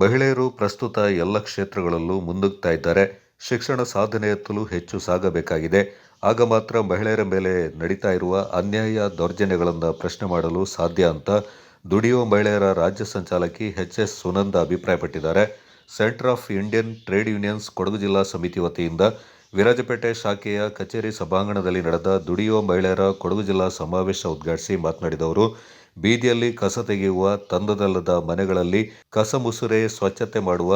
ಮಹಿಳೆಯರು ಪ್ರಸ್ತುತ ಎಲ್ಲ ಕ್ಷೇತ್ರಗಳಲ್ಲೂ ಮುಂದುಗ್ತಾ ಇದ್ದಾರೆ. ಶಿಕ್ಷಣ ಸಾಧನೆಯತ್ತಲೂ ಹೆಚ್ಚು ಸಾಗಬೇಕಾಗಿದೆ. ಆಗ ಮಾತ್ರ ಮಹಿಳೆಯರ ಮೇಲೆ ನಡೀತಾ ಇರುವ ಅನ್ಯಾಯ ದೌರ್ಜನ್ಯಗಳನ್ನು ಪ್ರಶ್ನೆ ಮಾಡಲು ಸಾಧ್ಯ ಅಂತ ದುಡಿಯುವ ಮಹಿಳೆಯರ ರಾಜ್ಯ ಸಂಚಾಲಕಿ ಎಚ್ ಎಸ್ ಸುನಂದ ಅಭಿಪ್ರಾಯಪಟ್ಟಿದ್ದಾರೆ. Centre of Indian trade unions Kodagu ಜಿಲ್ಲಾ ಸಮಿತಿ ವತಿಯಿಂದ ವಿರಾಜಪೇಟೆ ಶಾಖೆಯ ಕಚೇರಿ ಸಭಾಂಗಣದಲ್ಲಿ ನಡೆದ ದುಡಿಯುವ ಮಹಿಳೆಯರ ಕೊಡಗು ಜಿಲ್ಲಾ ಸಮಾವೇಶ ಉದ್ಘಾಟಿಸಿ ಮಾತನಾಡಿದವರು ಬೀದಿಯಲ್ಲಿ ಕಸ ತೆಗೆಯುವ ತಂದದಲ್ಲದ ಮನೆಗಳಲ್ಲಿ ಕಸ ಮುಸುರೆ ಸ್ವಚ್ಛತೆ ಮಾಡುವ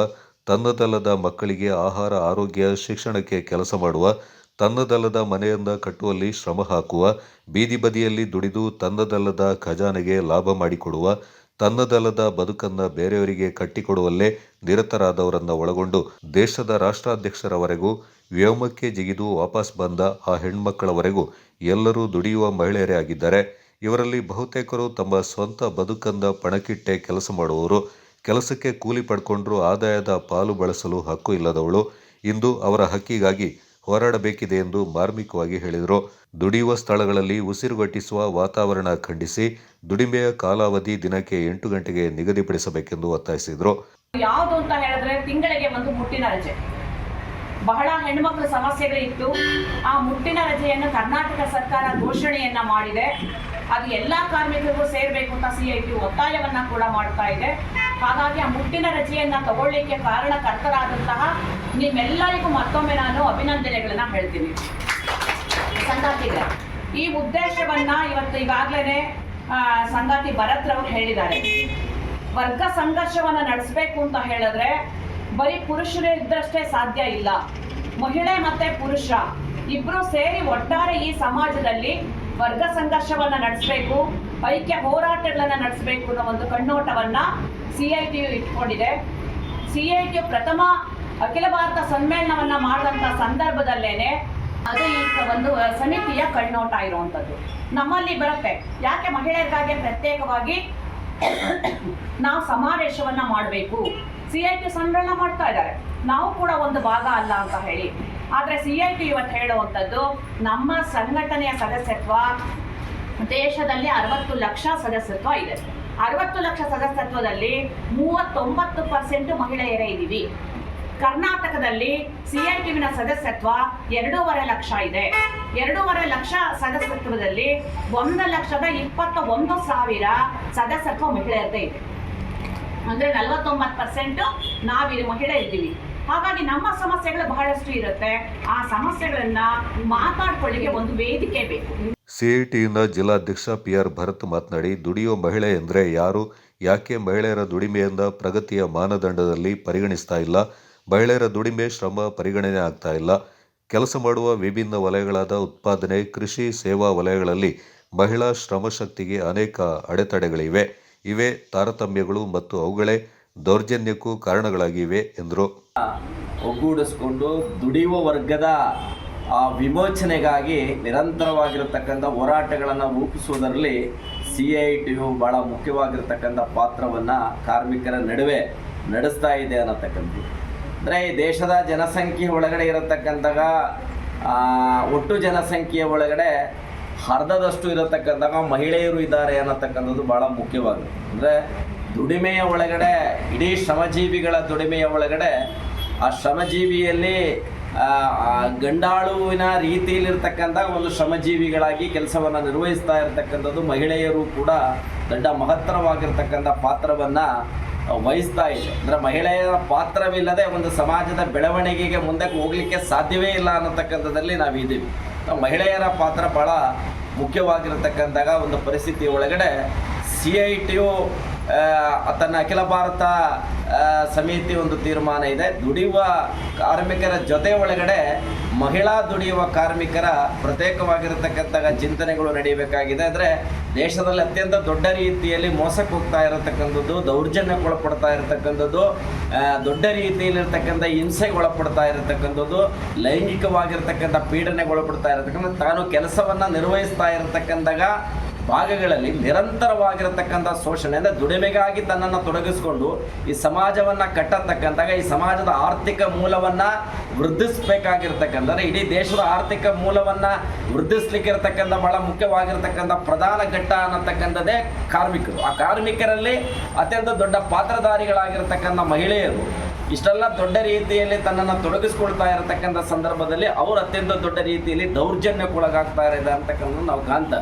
ತನ್ನದಲ್ಲದ ಮಕ್ಕಳಿಗೆ ಆಹಾರ, ಆರೋಗ್ಯ, ಶಿಕ್ಷಣಕ್ಕೆ ಕೆಲಸ ಮಾಡುವ ತನ್ನದಲ್ಲದ ಮನೆಯಿಂದ ಕಟ್ಟುವಲ್ಲಿ ಶ್ರಮ ಹಾಕುವ, ಬೀದಿ ಬದಿಯಲ್ಲಿ ದುಡಿದು ತನ್ನದಲ್ಲದ ಖಜಾನೆಗೆ ಲಾಭ ಮಾಡಿಕೊಡುವ ತನ್ನದಲ್ಲದ ಬದುಕನ್ನ ಬೇರೆಯವರಿಗೆ ಕಟ್ಟಿಕೊಡುವಲ್ಲೇ ನಿರತರಾದವರನ್ನ ಒಳಗೊಂಡು ದೇಶದ ರಾಷ್ಟ್ರಾಧ್ಯಕ್ಷರವರೆಗೂ, ವ್ಯೋಮಕ್ಕೆ ಜಿಗಿದು ವಾಪಸ್ ಬಂದ ಆ ಹೆಣ್ಮಕ್ಕಳವರೆಗೂ ಎಲ್ಲರೂ ದುಡಿಯುವ ಮಹಿಳೆಯರೇ ಆಗಿದ್ದಾರೆ. ಇವರಲ್ಲಿ ಬಹುತೇಕರು ತಮ್ಮ ಸ್ವಂತ ಬದುಕಂದ ಪಣಕ್ಕಿಟ್ಟೆ ಕೆಲಸ ಮಾಡುವವರು. ಕೆಲಸಕ್ಕೆ ಕೂಲಿ ಪಡ್ಕೊಂಡ್ರೂ ಆದಾಯದ ಪಾಲು ಬಳಸಲು ಹಕ್ಕು ಇಲ್ಲದವಳು. ಇಂದು ಅವರ ಹಕ್ಕಿಗಾಗಿ ಹೋರಾಡಬೇಕಿದೆ ಎಂದು ಮಾರ್ಮಿಕವಾಗಿ ಹೇಳಿದರು. ದುಡಿಯುವ ಸ್ಥಳಗಳಲ್ಲಿ ಉಸಿರುಗಟ್ಟಿಸುವ ವಾತಾವರಣ ಖಂಡಿಸಿ, ದುಡಿಮೆಯ ಕಾಲಾವಧಿ ದಿನಕ್ಕೆ ಎಂಟು ಗಂಟೆಗೆ ನಿಗದಿಪಡಿಸಬೇಕೆಂದು ಒತ್ತಾಯಿಸಿದರು. ಯಾವುದು ಅಂತ ಹೇಳಿದ್ರೆ ತಿಂಗಳಿಗೆ ಒಂದು ಮುಟ್ಟಿನ ರಜೆ. ಬಹಳ ಹೆಣ್ಮಕ್ಳ ಸಮಸ್ಯೆಗಳಿತ್ತು. ಆ ಮುಟ್ಟಿನ ರಜೆಯನ್ನು ಕರ್ನಾಟಕ ಸರ್ಕಾರ ಘೋಷಣೆಯನ್ನ ಮಾಡಿದೆ. ಅದು ಎಲ್ಲ ಕಾರ್ಮಿಕರಿಗೂ ಸೇರಬೇಕು ಅಂತ ಸಿ ಐ ಟಿ ಒತ್ತಾಯವನ್ನ ಕೂಡ ಮಾಡ್ತಾ ಇದೆ. ಹಾಗಾಗಿ ಆ ಮುಟ್ಟಿನ ರಜೆಯನ್ನ ತಗೊಳ್ಳಿಕ್ಕೆ ಕಾರಣಕರ್ತರಾದಂತಹ ನಿಮ್ಮೆಲ್ಲರಿಗೂ ಮತ್ತೊಮ್ಮೆ ನಾನು ಅಭಿನಂದನೆಗಳನ್ನ ಹೇಳ್ತೀನಿ. ಸಂಗಾತಿಗೆ ಈ ಉದ್ದೇಶವನ್ನ ಇವತ್ತು ಈಗಾಗಲೇ ಸಂಗಾತಿ ಭರತ್ ರವರು ಹೇಳಿದ್ದಾರೆ. ವರ್ಗ ಸಂಘರ್ಷವನ್ನ ನಡೆಸಬೇಕು ಅಂತ ಹೇಳಿದ್ರೆ ಬರೀ ಪುರುಷರೇ ಇದ್ದಷ್ಟೇ ಸಾಧ್ಯ ಇಲ್ಲ. ಮಹಿಳೆ ಮತ್ತೆ ಪುರುಷ, ಇಬ್ರು ಸೇರಿ ಒಟ್ಟಾರೆ ಈ ಸಮಾಜದಲ್ಲಿ ವರ್ಗ ಸಂಘರ್ಷವನ್ನ ನಡೆಸಬೇಕು, ಐಕ್ಯ ಹೋರಾಟಗಳನ್ನ ನಡೆಸಬೇಕು ಅನ್ನೋ ಒಂದು ಕಣ್ಣೋಟವನ್ನ ಸಿ ಐ ಟಿ ಇಟ್ಕೊಂಡಿದೆ. ಸಿ ಐ ಟಿ ಪ್ರಥಮ ಅಖಿಲ ಭಾರತ ಸಮ್ಮೇಳನವನ್ನು ಮಾಡಿದಂಥ ಸಂದರ್ಭದಲ್ಲೇನೆ ಅದು ಈ ಒಂದು ಸಮಿತಿಯ ಕಣ್ಣೋಟ ಇರುವಂಥದ್ದು ನಮ್ಮಲ್ಲಿ ಬರುತ್ತೆ. ಯಾಕೆ ಮಹಿಳೆಯರಿಗಾಗಿ ಪ್ರತ್ಯೇಕವಾಗಿ ನಾವು ಸಮಾವೇಶವನ್ನ ಮಾಡಬೇಕು. ಸಿ ಐ ಟಿ ಸಂಗ್ರಹಣ ಮಾಡ್ತಾ ಇದ್ದಾರೆ. ನಾವು ಕೂಡ ಒಂದು ಭಾಗ ಅಲ್ಲ ಅಂತ ಹೇಳಿ. ಆದರೆ ಸಿ ಐ ಟಿ ಇವತ್ತು ಹೇಳುವಂಥದ್ದು ನಮ್ಮ ಸಂಘಟನೆಯ ಸದಸ್ಯತ್ವ ದೇಶದಲ್ಲಿ ಅರವತ್ತು ಲಕ್ಷ ಸದಸ್ಯತ್ವ ಇದೆ. ಅರವತ್ತು ಲಕ್ಷ ಸದಸ್ಯತ್ವದಲ್ಲಿ ಮೂವತ್ತೊಂಬತ್ತು ಪರ್ಸೆಂಟ್ ಮಹಿಳೆಯರೇ ಇದ್ದೀವಿ ಕರ್ನಾಟಕದಲ್ಲಿ ಸಿಐಟಿವಿನ ಸದಸ್ಯತ್ವ ಎರಡೂವರೆ ಲಕ್ಷ ಇದೆ. ಎರಡೂವರೆ ಲಕ್ಷ ಸದಸ್ಯತ್ವದಲ್ಲಿ ಒಂದು ಲಕ್ಷದ ಇಪ್ಪತ್ತ ಒಂದು ಸಾವಿರ ಸದಸ್ಯತ್ವ ಮಹಿಳೆಯರದೇ ಇದೆ. ಅಂದ್ರೆ ನಲವತ್ತೊಂಬತ್ತು ಪರ್ಸೆಂಟ್ ನಾವಿಲ್ಲಿ ಮಹಿಳೆ ಇದ್ದೀವಿ. ಹಾಗಾಗಿ ನಮ್ಮ ಸಮಸ್ಯೆಗಳು ಬಹಳಷ್ಟು ಇರುತ್ತೆ. ಆ ಸಮಸ್ಯೆಗಳನ್ನ ಮಾತಾಡ್ಕೊಳ್ಳಿಕ್ಕೆ ಒಂದು ವೇದಿಕೆ ಬೇಕು. ಸಿಐಟಿಯಿಂದ ಜಿಲ್ಲಾಧ್ಯಕ್ಷ ಪಿ ಆರ್ ಭರತ್ ಮಾತನಾಡಿ ದುಡಿಯುವ ಮಹಿಳೆ ಎಂದರೆ ಯಾರು? ಯಾಕೆ ಮಹಿಳೆಯರ ದುಡಿಮೆಯಿಂದ ಪ್ರಗತಿಯ ಮಾನದಂಡದಲ್ಲಿ ಪರಿಗಣಿಸ್ತಾ ಇಲ್ಲ? ಮಹಿಳೆಯರ ದುಡಿಮೆ, ಶ್ರಮ ಪರಿಗಣನೆ ಆಗ್ತಾ ಇಲ್ಲ. ಕೆಲಸ ಮಾಡುವ ವಿಭಿನ್ನ ವಲಯಗಳಾದ ಉತ್ಪಾದನೆ, ಕೃಷಿ, ಸೇವಾ ವಲಯಗಳಲ್ಲಿ ಮಹಿಳಾ ಶ್ರಮಶಕ್ತಿಗೆ ಅನೇಕ ಅಡೆತಡೆಗಳಿವೆ. ಇವೆ ತಾರತಮ್ಯಗಳು ಮತ್ತು ಅವುಗಳೇ ದೌರ್ಜನ್ಯಕ್ಕೂ ಕಾರಣಗಳಾಗಿವೆ, ಎಂದರು. ಒಗ್ಗೂಡಿಸ್ಕೊಂಡು ದುಡಿಯುವ ವರ್ಗದ ವಿಮೋಚನೆಗಾಗಿ ನಿರಂತರವಾಗಿರತಕ್ಕಂಥ ಹೋರಾಟಗಳನ್ನು ರೂಪಿಸುವುದರಲ್ಲಿ ಸಿ ಐ ಟಿಯು ಭಾಳ ಮುಖ್ಯವಾಗಿರ್ತಕ್ಕಂಥ ಪಾತ್ರವನ್ನು ಕಾರ್ಮಿಕರ ನಡುವೆ ನಡೆಸ್ತಾ ಇದೆ ಅನ್ನತಕ್ಕಂಥದ್ದು. ಅಂದರೆ ಈ ದೇಶದ ಜನಸಂಖ್ಯೆ ಒಳಗಡೆ ಇರತಕ್ಕಂತಹ ಒಟ್ಟು ಜನಸಂಖ್ಯೆಯ ಒಳಗಡೆ ಅರ್ಧದಷ್ಟು ಇರತಕ್ಕಂಥ ಮಹಿಳೆಯರು ಇದ್ದಾರೆ ಅನ್ನತಕ್ಕಂಥದ್ದು ಭಾಳ ಮುಖ್ಯವಾದದ್ದು ಅಂದರೆ ದುಡಿಮೆಯ ಒಳಗಡೆ, ಇಡೀ ಶ್ರಮಜೀವಿಗಳ ದುಡಿಮೆಯ ಒಳಗಡೆ ಆ ಶ್ರಮಜೀವಿಯಲ್ಲಿ ಗಂಡಾಳುವಿನ ರೀತಿಯಲ್ಲಿರ್ತಕ್ಕಂಥ ಒಂದು ಶ್ರಮಜೀವಿಗಳಾಗಿ ಕೆಲಸವನ್ನು ನಿರ್ವಹಿಸ್ತಾ ಇರತಕ್ಕಂಥದ್ದು ಮಹಿಳೆಯರು ಕೂಡ ದೊಡ್ಡ ಮಹತ್ತರವಾಗಿರ್ತಕ್ಕಂಥ ಪಾತ್ರವನ್ನು ವಹಿಸ್ತಾ ಇದೆ. ಅಂದರೆ ಮಹಿಳೆಯರ ಪಾತ್ರವಿಲ್ಲದೆ ಒಂದು ಸಮಾಜದ ಬೆಳವಣಿಗೆಗೆ ಮುಂದಕ್ಕೆ ಹೋಗಲಿಕ್ಕೆ ಸಾಧ್ಯವೇ ಇಲ್ಲ ಅನ್ನತಕ್ಕಂಥದ್ದಲ್ಲಿ ನಾವಿದ್ದೀವಿ ಮಹಿಳೆಯರ ಪಾತ್ರ ಭಾಳ ಮುಖ್ಯವಾಗಿರತಕ್ಕಂತಹ ಒಂದು ಪರಿಸ್ಥಿತಿ ಒಳಗಡೆ ಸಿ ಐ ಟಿಯು ತನ್ನ ಅಖಿಲ ಭಾರತ ಸಮಿತಿ ಒಂದು ತೀರ್ಮಾನ ಇದೆ. ದುಡಿಯುವ ಕಾರ್ಮಿಕರ ಜೊತೆ ಒಳಗಡೆ ಮಹಿಳಾ ದುಡಿಯುವ ಕಾರ್ಮಿಕರ ಪ್ರತ್ಯೇಕವಾಗಿರತಕ್ಕಂತಹ ಚಿಂತನೆಗಳು ನಡೆಯಬೇಕಾಗಿದೆ. ಅಂದರೆ ದೇಶದಲ್ಲಿ ಅತ್ಯಂತ ದೊಡ್ಡ ರೀತಿಯಲ್ಲಿ ಮೋಸಕ್ಕೆ ಹೋಗ್ತಾ ಇರತಕ್ಕಂಥದ್ದು, ದೌರ್ಜನ್ಯಕ್ಕೆ ಒಳಪಡ್ತಾ ಇರತಕ್ಕಂಥದ್ದು ದೊಡ್ಡ ದೊಡ್ಡ ರೀತಿಯಲ್ಲಿರ್ತಕ್ಕಂಥ ಹಿಂಸೆಗೆ ಒಳಪಡ್ತಾ ಇರತಕ್ಕಂಥದ್ದು, ಲೈಂಗಿಕವಾಗಿರ್ತಕ್ಕಂಥ ಪೀಡನೆಗೆ ಒಳಪಡ್ತಾ ಇರತಕ್ಕಂಥ, ತಾನು ಕೆಲಸವನ್ನು ನಿರ್ವಹಿಸ್ತಾ ಇರತಕ್ಕಂದಾಗ ಭಾಗಗಳಲ್ಲಿ ನಿರಂತರವಾಗಿರತಕ್ಕಂಥ ಶೋಷಣೆ ಅಂದರೆ ದುಡಿಮೆಗಾಗಿ ತನ್ನನ್ನು ತೊಡಗಿಸಿಕೊಂಡು ಈ ಸಮಾಜವನ್ನು ಕಟ್ಟತಕ್ಕಂತಾಗ, ಈ ಸಮಾಜದ ಆರ್ಥಿಕ ಮೂಲವನ್ನು ವೃದ್ಧಿಸಬೇಕಾಗಿರ್ತಕ್ಕಂಥ ಇಡೀ ದೇಶದ ಆರ್ಥಿಕ ಮೂಲವನ್ನು ವೃದ್ಧಿಸ್ಲಿಕ್ಕೆ ಇರತಕ್ಕಂಥ ಬಹಳ ಮುಖ್ಯವಾಗಿರ್ತಕ್ಕಂಥ ಪ್ರಧಾನ ಘಟ್ಟ ಅನ್ನತಕ್ಕಂಥದ್ದೇ ಕಾರ್ಮಿಕರು. ಆ ಕಾರ್ಮಿಕರಲ್ಲಿ ಅತ್ಯಂತ ದೊಡ್ಡ ಪಾತ್ರಧಾರಿಗಳಾಗಿರ್ತಕ್ಕಂಥ ಮಹಿಳೆಯರು, ಇಷ್ಟೆಲ್ಲ ದೊಡ್ಡ ರೀತಿಯಲ್ಲಿ ತನ್ನನ್ನು ತೊಡಗಿಸ್ಕೊಳ್ತಾ ಇರತಕ್ಕಂಥ ಸಂದರ್ಭದಲ್ಲಿ ಅವರು ಅತ್ಯಂತ ದೊಡ್ಡ ರೀತಿಯಲ್ಲಿ ದೌರ್ಜನ್ಯಕ್ಕೊಳಗಾಗ್ತಾ ಇದೆ ಅಂತಕ್ಕಂಥ ನಾವು ಕಾಣ್ತಾ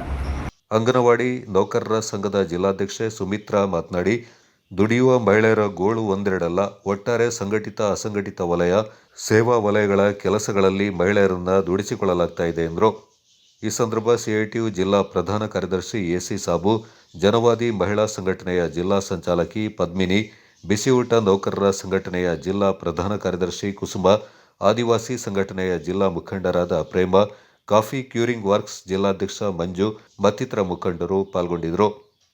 ಅಂಗನವಾಡಿ ನೌಕರರ ಸಂಘದ ಜಿಲ್ಲಾಧ್ಯಕ್ಷೆ ಸುಮಿತ್ರಾ ಮಾತನಾಡಿ, ದುಡಿಯುವ ಮಹಿಳೆಯರ ಗೋಳು ಒಂದೆರಡಲ್ಲ. ಒಟ್ಟಾರೆ ಸಂಘಟಿತ, ಅಸಂಘಟಿತ ವಲಯ, ಸೇವಾ ವಲಯಗಳ ಕೆಲಸಗಳಲ್ಲಿ ಮಹಿಳೆಯರನ್ನು ದುಡಿಸಿಕೊಳ್ಳಲಾಗ್ತಾ ಇದೆ ಎಂದರು. ಈ ಸಂದರ್ಭ ಸಿಐಟಿಯು ಜಿಲ್ಲಾ ಪ್ರಧಾನ ಕಾರ್ಯದರ್ಶಿ ಎಸಿ ಸಾಬು, ಜನವಾದಿ ಮಹಿಳಾ ಸಂಘಟನೆಯ ಜಿಲ್ಲಾ ಸಂಚಾಲಕಿ ಪದ್ಮಿನಿ, ಬಿಸಿಯೂಟ ನೌಕರರ ಸಂಘಟನೆಯ ಜಿಲ್ಲಾ ಪ್ರಧಾನ ಕಾರ್ಯದರ್ಶಿ ಕುಸುಮ, ಆದಿವಾಸಿ ಸಂಘಟನೆಯ ಜಿಲ್ಲಾ ಮುಖಂಡರಾದ ಪ್ರೇಮ ಕಾಫಿ ಕ್ಯೂರಿಂಗ್ ವರ್ಕ್ಸ್ ಜಿಲ್ಲಾಧ್ಯಕ್ಷ ಮಂಜು ಮತ್ತಿತರ ಮುಖಂಡರು ಪಾಲ್ಗೊಂಡಿದ್ದರು.